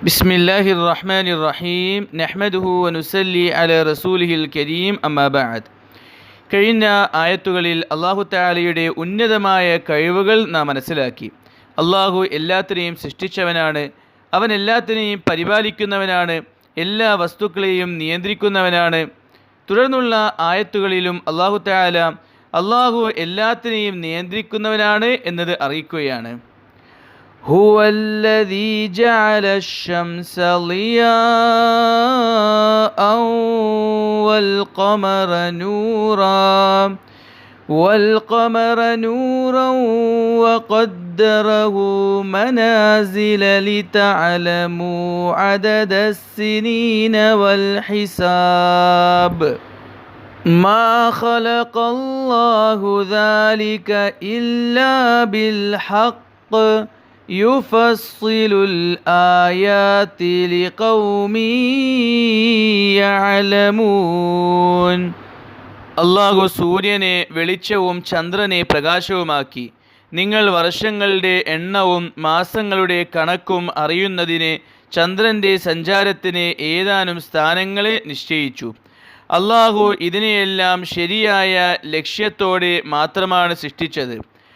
بسم الله الرحمن الرحيم نحمده ونسلي على رسوله الكريم أما بعد കഴിഞ്ഞ ആയത്തുകളിൽ അള്ളാഹു താലയുടെ ഉന്നതമായ കഴിവുകൾ നാം മനസ്സിലാക്കി അള്ളാഹു എല്ലാത്തിനെയും സൃഷ്ടിച്ചവനാണ് അവൻ എല്ലാത്തിനെയും പരിപാലിക്കുന്നവനാണ് എല്ലാ വസ്തുക്കളെയും നിയന്ത്രിക്കുന്നവനാണ് തുടർന്നുള്ള ആയത്തുകളിലും അള്ളാഹു താല അള്ളാഹു എല്ലാത്തിനെയും നിയന്ത്രിക്കുന്നവനാണ് എന്നത് അറിയിക്കുകയാണ് هو الذي جعل الشمس ضياء والقمر نورا والقمر نورا وقدره منازل لتعلموا عدد السنين والحساب. ما خلق الله ذلك إلا بالحق. يفصل الآيات لقوم يعلمون അള്ളാഹു സൂര്യനെ വെളിച്ചവും ചന്ദ്രനെ പ്രകാശവുമാക്കി നിങ്ങൾ വർഷങ്ങളുടെ എണ്ണവും മാസങ്ങളുടെ കണക്കും അറിയുന്നതിന് ചന്ദ്രൻ്റെ സഞ്ചാരത്തിന് ഏതാനും സ്ഥാനങ്ങളെ നിശ്ചയിച്ചു അള്ളാഹു ഇതിനെയെല്ലാം ശരിയായ ലക്ഷ്യത്തോടെ മാത്രമാണ് സൃഷ്ടിച്ചത്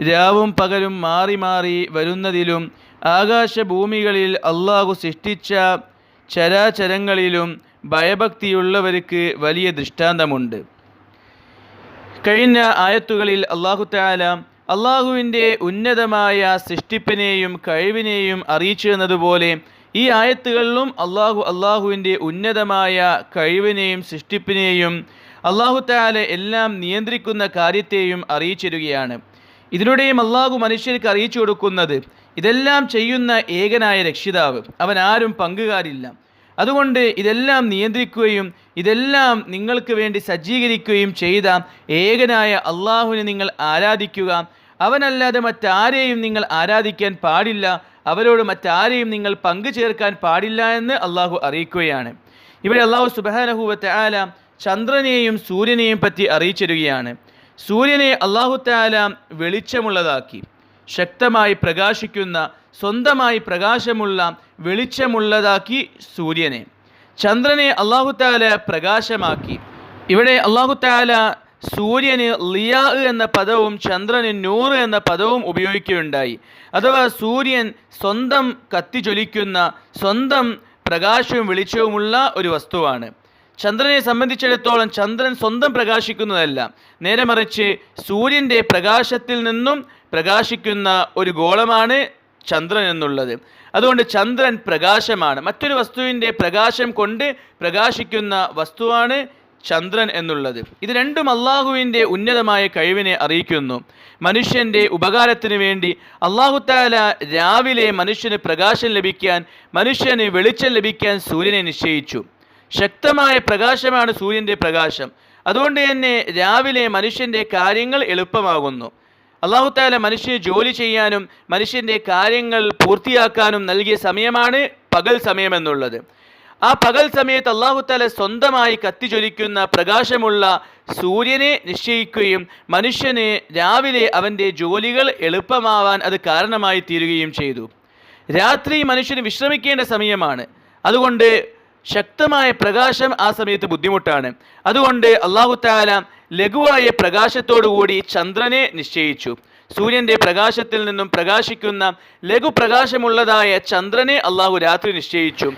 രാവും പകലും മാറി മാറി വരുന്നതിലും ആകാശഭൂമികളിൽ അള്ളാഹു സൃഷ്ടിച്ച ചരാചരങ്ങളിലും ഭയഭക്തിയുള്ളവർക്ക് വലിയ ദൃഷ്ടാന്തമുണ്ട്. കഴിഞ്ഞ ആയത്തുകളിൽ അള്ളാഹു താല അള്ളാഹുവിന്റെ ഉന്നതമായ സൃഷ്ടിപ്പിനെയും കഴിവിനെയും അറിയിച്ചു എന്നതുപോലെ ഈ ആയത്തുകളിലും അള്ളാഹു അള്ളാഹുവിന്റെ ഉന്നതമായ കഴിവിനെയും സൃഷ്ടിപ്പിനെയും അള്ളാഹു താല എല്ലാം നിയന്ത്രിക്കുന്ന കാര്യത്തെയും അറിയിച്ചിരുകയാണ്. ഇതിലൂടെയും അള്ളാഹു മനുഷ്യർക്ക് അറിയിച്ചു കൊടുക്കുന്നത് ഇതെല്ലാം ചെയ്യുന്ന ഏകനായ രക്ഷിതാവ്. അവൻ ആരും പങ്കുകാരില്ല. അതുകൊണ്ട് ഇതെല്ലാം നിയന്ത്രിക്കുകയും ഇതെല്ലാം നിങ്ങൾക്ക് വേണ്ടി സജ്ജീകരിക്കുകയും ചെയ്ത ഏകനായ അള്ളാഹുവിനെ നിങ്ങൾ ആരാധിക്കുക. അവനല്ലാതെ മറ്റാരെയും നിങ്ങൾ ആരാധിക്കാൻ പാടില്ല. അവരോട് മറ്റാരെയും നിങ്ങൾ പങ്കു ചേർക്കാൻ പാടില്ല എന്ന് അള്ളാഹു അറിയിക്കുകയാണ്. ഇവിടെ അള്ളാഹു സുബാനഹുവത്തെ ആല ചന്ദ്രനെയും സൂര്യനെയും പറ്റി അറിയിച്ചിരുകയാണ് സൂര്യനെ അള്ളാഹുത്താല വെളിച്ചമുള്ളതാക്കി. ശക്തമായി പ്രകാശിക്കുന്ന സ്വന്തമായി പ്രകാശമുള്ള വെളിച്ചമുള്ളതാക്കി സൂര്യനെ. ചന്ദ്രനെ അള്ളാഹുത്താല പ്രകാശമാക്കി. ഇവിടെ അള്ളാഹുത്താല സൂര്യന് ലിയാ എന്ന പദവും ചന്ദ്രന് നൂറ് എന്ന പദവും ഉപയോഗിക്കുകയുണ്ടായി. അഥവാ സൂര്യൻ സ്വന്തം കത്തിജ്വലിക്കുന്ന സ്വന്തം പ്രകാശവും വെളിച്ചവുമുള്ള ഒരു വസ്തുവാണ്. ചന്ദ്രനെ സംബന്ധിച്ചിടത്തോളം ചന്ദ്രൻ സ്വന്തം പ്രകാശിക്കുന്നതല്ല. നേരെ മറിച്ച് സൂര്യന്റെ പ്രകാശത്തിൽ നിന്നും പ്രകാശിക്കുന്ന ഒരു ഗോളമാണ് ചന്ദ്രൻ എന്നുള്ളത്. അതുകൊണ്ട് ചന്ദ്രൻ പ്രകാശമാണ്. മറ്റൊരു വസ്തുവിന്റെ പ്രകാശം കൊണ്ട് പ്രകാശിക്കുന്ന വസ്തുവാണ് ചന്ദ്രൻ എന്നുള്ളത്. ഇത് രണ്ടും അള്ളാഹുവിന്റെ ഉന്നതമായ കഴിവിനെ അറിയിക്കുന്നു. മനുഷ്യന്റെ ഉപകാരത്തിന് വേണ്ടി അള്ളാഹുത്താല രാവിലെ മനുഷ്യന് പ്രകാശം ലഭിക്കാൻ മനുഷ്യന് വെളിച്ചം ലഭിക്കാൻ സൂര്യനെ നിശ്ചയിച്ചു. ശക്തമായ പ്രകാശമാണ് സൂര്യന്റെ പ്രകാശം. അതുകൊണ്ട് തന്നെ രാവിലെ മനുഷ്യന്റെ കാര്യങ്ങൾ എളുപ്പമാകുന്നു. അള്ളാഹുത്താല മനുഷ്യന് ജോലി ചെയ്യാനും മനുഷ്യന്റെ കാര്യങ്ങൾ പൂർത്തിയാക്കാനും നൽകിയ സമയമാണ് പകൽ സമയമെന്നുള്ളത് ആ പകൽ സമയത്ത് അള്ളാഹുത്താല സ്വന്തമായി കത്തിജ്വലിക്കുന്ന പ്രകാശമുള്ള സൂര്യനെ നിശ്ചയിക്കുകയും മനുഷ്യന് രാവിലെ അവന്റെ ജോലികൾ എളുപ്പമാവാൻ അത് കാരണമായി തീരുകയും ചെയ്തു. രാത്രി മനുഷ്യന് വിശ്രമിക്കേണ്ട സമയമാണ്. അതുകൊണ്ട് ശക്തമായ പ്രകാശം ആ സമയത്ത് ബുദ്ധിമുട്ടാണ്. അതുകൊണ്ട് അള്ളാഹു താല ലഘുവായ പ്രകാശത്തോടുകൂടി ചന്ദ്രനെ നിശ്ചയിച്ചു. സൂര്യന്റെ പ്രകാശത്തിൽ നിന്നും പ്രകാശിക്കുന്ന ലഘു പ്രകാശമുള്ളതായ ചന്ദ്രനെ അള്ളാഹു രാത്രി നിശ്ചയിച്ചു.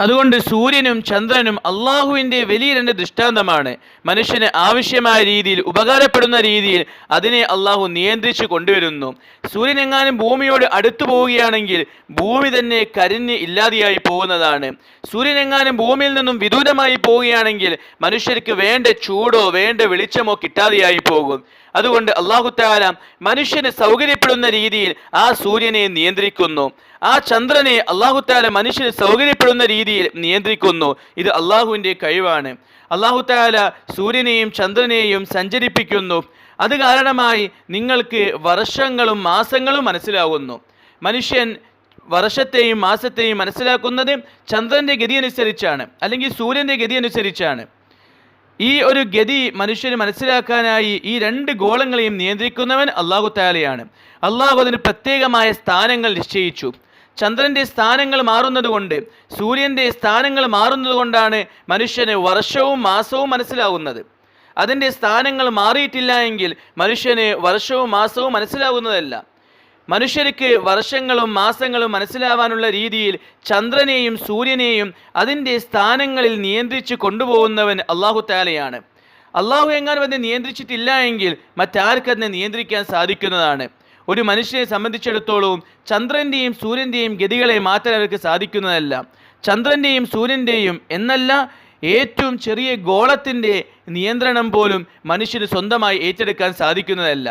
അതുകൊണ്ട് സൂര്യനും ചന്ദ്രനും അള്ളാഹുവിന്റെ വലിയ രണ്ട് ദൃഷ്ടാന്തമാണ്. മനുഷ്യന് ആവശ്യമായ രീതിയിൽ ഉപകാരപ്പെടുന്ന രീതിയിൽ അതിനെ അള്ളാഹു നിയന്ത്രിച്ചു കൊണ്ടുവരുന്നു. സൂര്യനെങ്ങാനും ഭൂമിയോട് അടുത്തു പോവുകയാണെങ്കിൽ ഭൂമി തന്നെ കരിഞ്ഞ് ഇല്ലാതെയായി പോകുന്നതാണ്. സൂര്യനെങ്ങാനും ഭൂമിയിൽ നിന്നും വിദൂരമായി പോവുകയാണെങ്കിൽ മനുഷ്യർക്ക് വേണ്ട ചൂടോ വേണ്ട വെളിച്ചമോ കിട്ടാതെയായി പോകും. അതുകൊണ്ട് അള്ളാഹു താല മനുഷ്യന് സൗകര്യപ്പെടുന്ന രീതിയിൽ ആ സൂര്യനെ നിയന്ത്രിക്കുന്നു. ആ ചന്ദ്രനെ അള്ളാഹു താല മനുഷ്യന് സൗകര്യപ്പെടുന്ന രീതിയിൽ നിയന്ത്രിക്കുന്നു. ഇത് അള്ളാഹുവിന്റെ കഴിവാണ്. അള്ളാഹു താല സൂര്യനെയും ചന്ദ്രനെയും സഞ്ചരിപ്പിക്കുന്നു. അത് കാരണമായി നിങ്ങൾക്ക് വർഷങ്ങളും മാസങ്ങളും മനസ്സിലാകുന്നു മനുഷ്യൻ വർഷത്തെയും മാസത്തെയും മനസ്സിലാക്കുന്നത് ചന്ദ്രന്റെ ഗതി അനുസരിച്ചാണ് അല്ലെങ്കിൽ സൂര്യന്റെ ഗതി അനുസരിച്ചാണ് ഈ ഒരു ഗതി മനുഷ്യന് മനസ്സിലാക്കാനായി ഈ രണ്ട് ഗോളങ്ങളെയും നിയന്ത്രിക്കുന്നവൻ അള്ളാഹു താലയാണ് അള്ളാഹു അതിന് പ്രത്യേകമായ സ്ഥാനങ്ങൾ നിശ്ചയിച്ചു. ചന്ദ്രന്റെ സ്ഥാനങ്ങൾ മാറുന്നതുകൊണ്ട് സൂര്യന്റെ സ്ഥാനങ്ങൾ മാറുന്നതുകൊണ്ടാണ് മനുഷ്യന് വർഷവും മാസവും മനസ്സിലാവുന്നത്. അതിന്റെ സ്ഥാനങ്ങൾ മാറിയിട്ടില്ല എങ്കിൽ മനുഷ്യന് വർഷവും മാസവും മനസ്സിലാവുന്നതല്ല. മനുഷ്യർക്ക് വർഷങ്ങളും മാസങ്ങളും മനസ്സിലാവാനുള്ള രീതിയിൽ ചന്ദ്രനെയും സൂര്യനെയും അതിന്റെ സ്ഥാനങ്ങളിൽ നിയന്ത്രിച്ച് കൊണ്ടുപോകുന്നവൻ അള്ളാഹു താലയാണ് അള്ളാഹു എങ്ങാനും അതിനെ നിയന്ത്രിച്ചിട്ടില്ല എങ്കിൽ മറ്റാർക്കതിനെ നിയന്ത്രിക്കാൻ സാധിക്കുന്നതാണ്. ഒരു മനുഷ്യനെ സംബന്ധിച്ചിടത്തോളവും ചന്ദ്രന്റെയും സൂര്യന്റെയും ഗതികളെ മാറ്റാൻ അവർക്ക് സാധിക്കുന്നതല്ല. ചന്ദ്രന്റെയും സൂര്യന്റെയും എന്നല്ല ഏറ്റവും ചെറിയ ഗോളത്തിന്റെ നിയന്ത്രണം പോലും മനുഷ്യന് സ്വന്തമായി ഏറ്റെടുക്കാൻ സാധിക്കുന്നതല്ല.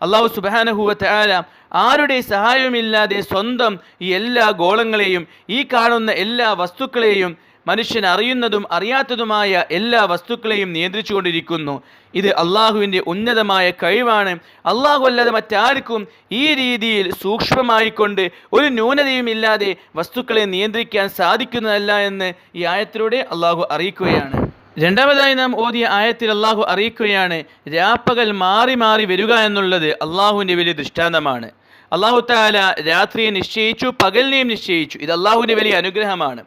അള്ളാഹു സുബാനഹുവത്ത് ആല ആരുടെ സഹായവുമില്ലാതെ സ്വന്തം ഈ എല്ലാ ഗോളങ്ങളെയും ഈ കാണുന്ന എല്ലാ വസ്തുക്കളെയും മനുഷ്യൻ അറിയുന്നതും അറിയാത്തതുമായ എല്ലാ വസ്തുക്കളെയും നിയന്ത്രിച്ചുകൊണ്ടിരിക്കുന്നു ഇത് അള്ളാഹുവിന്റെ ഉന്നതമായ കഴിവാണ്. അള്ളാഹു അല്ലാതെ മറ്റാർക്കും ഈ രീതിയിൽ സൂക്ഷ്മമായിക്കൊണ്ട് ഒരു ന്യൂനതയും ഇല്ലാതെ വസ്തുക്കളെ നിയന്ത്രിക്കാൻ സാധിക്കുന്നതല്ല എന്ന് ഈ ആയത്തിലൂടെ അള്ളാഹു അറിയിക്കുകയാണ്. രണ്ടാമതായി നാം ഓതിയ ആയത്തിൽ അള്ളാഹു അറിയിക്കുകയാണ് രാപ്പകൽ മാറി മാറി വരിക എന്നുള്ളത് അള്ളാഹുവിന്റെ വലിയ ദൃഷ്ടാന്തമാണ്. അള്ളാഹു താല രാത്രിയെ നിശ്ചയിച്ചു പകലിനെയും നിശ്ചയിച്ചു. ഇത് അള്ളാഹുവിന്റെ വലിയ അനുഗ്രഹമാണ്.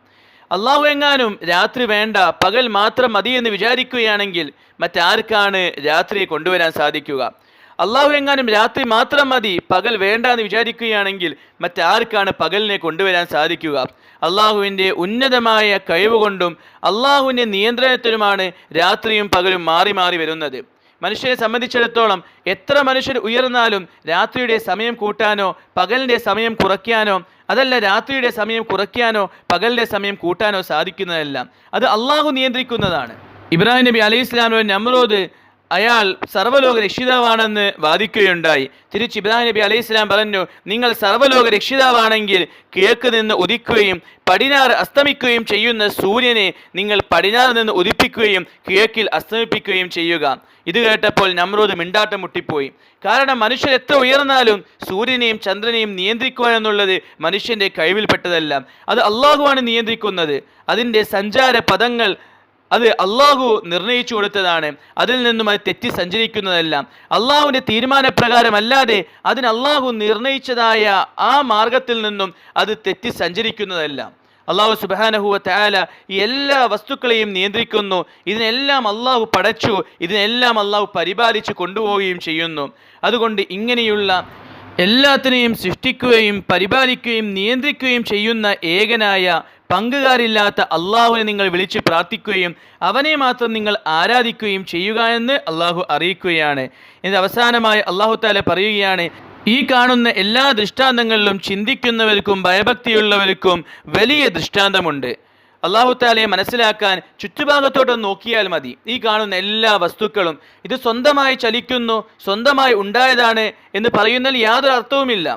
അള്ളാഹു എങ്ങാനും രാത്രി വേണ്ട പകൽ മാത്രം മതി എന്ന് വിചാരിക്കുകയാണെങ്കിൽ മറ്റാർക്കാണ് രാത്രിയെ കൊണ്ടുവരാൻ സാധിക്കുക? അള്ളാഹു എങ്ങാനും രാത്രി മാത്രം മതി പകൽ വേണ്ട എന്ന് വിചാരിക്കുകയാണെങ്കിൽ മറ്റാർക്കാണ് പകലിനെ കൊണ്ടുവരാൻ സാധിക്കുക? അള്ളാഹുവിന്റെ ഉന്നതമായ കഴിവുകൊണ്ടും അള്ളാഹുവിന്റെ നിയന്ത്രണത്തിനുമാണ് രാത്രിയും പകലും മാറി മാറി വരുന്നത്. മനുഷ്യനെ സംബന്ധിച്ചിടത്തോളം എത്ര മനുഷ്യർ ഉയർന്നാലും രാത്രിയുടെ സമയം കൂട്ടാനോ പകലിന്റെ സമയം കുറയ്ക്കാനോ അതല്ല രാത്രിയുടെ സമയം കുറയ്ക്കാനോ പകലിന്റെ സമയം കൂട്ടാനോ സാധിക്കുന്നതല്ല. അത് അള്ളാഹു നിയന്ത്രിക്കുന്നതാണ്. ഇബ്രാഹിം നബി അലൈഹി ഇസ്ലാമിന് നമ്രോദ് അയാൾ സർവലോക രക്ഷിതാവാണെന്ന് വാദിക്കുകയുണ്ടായി. തിരിച്ച് ഇബ്രാഹിം നബി അലൈഹി സ്വലാം പറഞ്ഞു നിങ്ങൾ സർവലോക രക്ഷിതാവാണെങ്കിൽ കിഴക്ക് നിന്ന് ഉദിക്കുകയും പടിഞ്ഞാറ് അസ്തമിക്കുകയും ചെയ്യുന്ന സൂര്യനെ നിങ്ങൾ പടിഞ്ഞാറ് നിന്ന് ഉദിപ്പിക്കുകയും കിഴക്കിൽ അസ്തമിപ്പിക്കുകയും ചെയ്യുക. ഇത് കേട്ടപ്പോൾ നമ്രൂദ് മിണ്ടാട്ടം മുട്ടിപ്പോയി. കാരണം മനുഷ്യർ എത്ര ഉയർന്നാലും സൂര്യനെയും ചന്ദ്രനെയും നിയന്ത്രിക്കുക എന്നുള്ളത് മനുഷ്യന്റെ കഴിവിൽപ്പെട്ടതല്ല. അത് അള്ളാഹുവാണ് നിയന്ത്രിക്കുന്നത്. അതിന്റെ സഞ്ചാര പദങ്ങൾ അത് അള്ളാഹു നിർണയിച്ചു കൊടുത്തതാണ്. അതിൽ നിന്നും അത് തെറ്റി സഞ്ചരിക്കുന്നതല്ല. അള്ളാഹുവിന്റെ തീരുമാനപ്രകാരമല്ലാതെ അതിന് അള്ളാഹു നിർണയിച്ചതായ ആ മാർഗത്തിൽ നിന്നും അത് തെറ്റി സഞ്ചരിക്കുന്നതല്ല. അള്ളാഹു സുബാനഹുവ താല ഈ എല്ലാ വസ്തുക്കളെയും നിയന്ത്രിക്കുന്നു. ഇതിനെല്ലാം അള്ളാഹു പടച്ചു. ഇതിനെല്ലാം അള്ളാഹു പരിപാലിച്ചു കൊണ്ടുപോവുകയും ചെയ്യുന്നു. അതുകൊണ്ട് ഇങ്ങനെയുള്ള എല്ലാത്തിനെയും സൃഷ്ടിക്കുകയും പരിപാലിക്കുകയും നിയന്ത്രിക്കുകയും ചെയ്യുന്ന ഏകനായ പങ്കുകാരില്ലാത്ത അള്ളാഹുവിനെ നിങ്ങൾ വിളിച്ച് പ്രാർത്ഥിക്കുകയും അവനെ മാത്രം നിങ്ങൾ ആരാധിക്കുകയും ചെയ്യുക എന്ന് അള്ളാഹു അറിയിക്കുകയാണ്. ഇത് അവസാനമായി അള്ളാഹു താല പറയുകയാണ് ഈ കാണുന്ന എല്ലാ ദൃഷ്ടാന്തങ്ങളിലും ചിന്തിക്കുന്നവർക്കും ഭയഭക്തിയുള്ളവർക്കും വലിയ ദൃഷ്ടാന്തമുണ്ട്. അള്ളാഹു താലയെ മനസ്സിലാക്കാൻ ചുറ്റുഭാഗത്തോട്ട് നോക്കിയാൽ മതി. ഈ കാണുന്ന എല്ലാ വസ്തുക്കളും ഇത് സ്വന്തമായി ചലിക്കുന്നു സ്വന്തമായി ഉണ്ടായതാണ് എന്ന് പറയുന്നതിൽ യാതൊരു അർത്ഥവുമില്ല.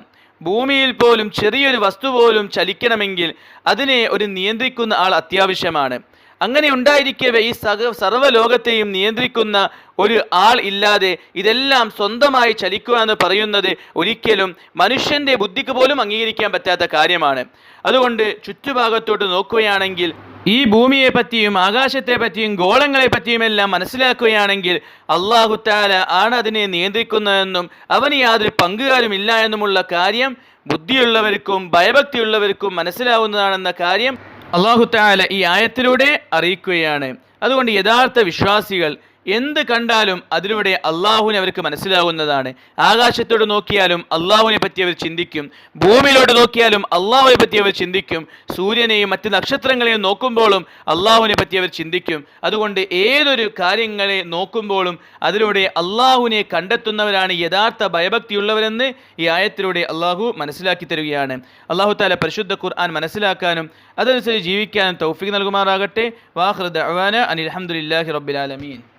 ഭൂമിയിൽ പോലും ചെറിയൊരു വസ്തു പോലും ചലിക്കണമെങ്കിൽ അതിനെ ഒരു നിയന്ത്രിക്കുന്ന ആൾ അത്യാവശ്യമാണ്. അങ്ങനെ ഉണ്ടായിരിക്കവേ ഈ സക സർവലോകത്തെയും നിയന്ത്രിക്കുന്ന ഒരു ആൾ ഇല്ലാതെ ഇതെല്ലാം സ്വന്തമായി ചലിക്കുക എന്ന് പറയുന്നത് ഒരിക്കലും മനുഷ്യന്റെ ബുദ്ധിക്ക് പോലും അംഗീകരിക്കാൻ പറ്റാത്ത കാര്യമാണ്. അതുകൊണ്ട് ചുറ്റുഭാഗത്തോട്ട് നോക്കുകയാണെങ്കിൽ ഈ ഭൂമിയെ പറ്റിയും ആകാശത്തെ പറ്റിയും ഗോളങ്ങളെ പറ്റിയുമെല്ലാം മനസ്സിലാക്കുകയാണെങ്കിൽ അള്ളാഹു താല ആണ് അതിനെ നിയന്ത്രിക്കുന്നതെന്നും അവന് യാതൊരു പങ്കുകാരുമില്ല എന്നുമുള്ള കാര്യം ബുദ്ധിയുള്ളവർക്കും ഭയഭക്തിയുള്ളവർക്കും മനസ്സിലാവുന്നതാണെന്ന കാര്യം അള്ളാഹു താല ഈ ആയത്തിലൂടെ അറിയിക്കുകയാണ്. അതുകൊണ്ട് യഥാർത്ഥ വിശ്വാസികൾ എന്ത് കണ്ടാലും അതിലൂടെ അള്ളാഹുവിനെ അവർക്ക് മനസ്സിലാവുന്നതാണ്. ആകാശത്തോട് നോക്കിയാലും അള്ളാഹുവിനെ പറ്റി അവർ ചിന്തിക്കും. ഭൂമിയിലോട്ട് നോക്കിയാലും അള്ളാഹുവിനെ പറ്റി അവർ ചിന്തിക്കും. സൂര്യനെയും മറ്റ് നക്ഷത്രങ്ങളെയും നോക്കുമ്പോഴും അള്ളാഹുവിനെ പറ്റി അവർ ചിന്തിക്കും. അതുകൊണ്ട് ഏതൊരു കാര്യങ്ങളെ നോക്കുമ്പോഴും അതിലൂടെ അള്ളാഹുവിനെ കണ്ടെത്തുന്നവരാണ് യഥാർത്ഥ ഭയഭക്തിയുള്ളവരെന്ന് ഈ ആയത്തിലൂടെ അള്ളാഹു മനസ്സിലാക്കി തരികയാണ്. അള്ളാഹു താല പരിശുദ്ധ ഖുർആൻ മനസ്സിലാക്കാനും അതനുസരിച്ച് ജീവിക്കാനും തൗഫീഖ് നൽകുമാറാകട്ടെ. വാഹൃദ് അനിൽ അഹമ്മദില്ലാഹി റബ്ബിലാലമീൻ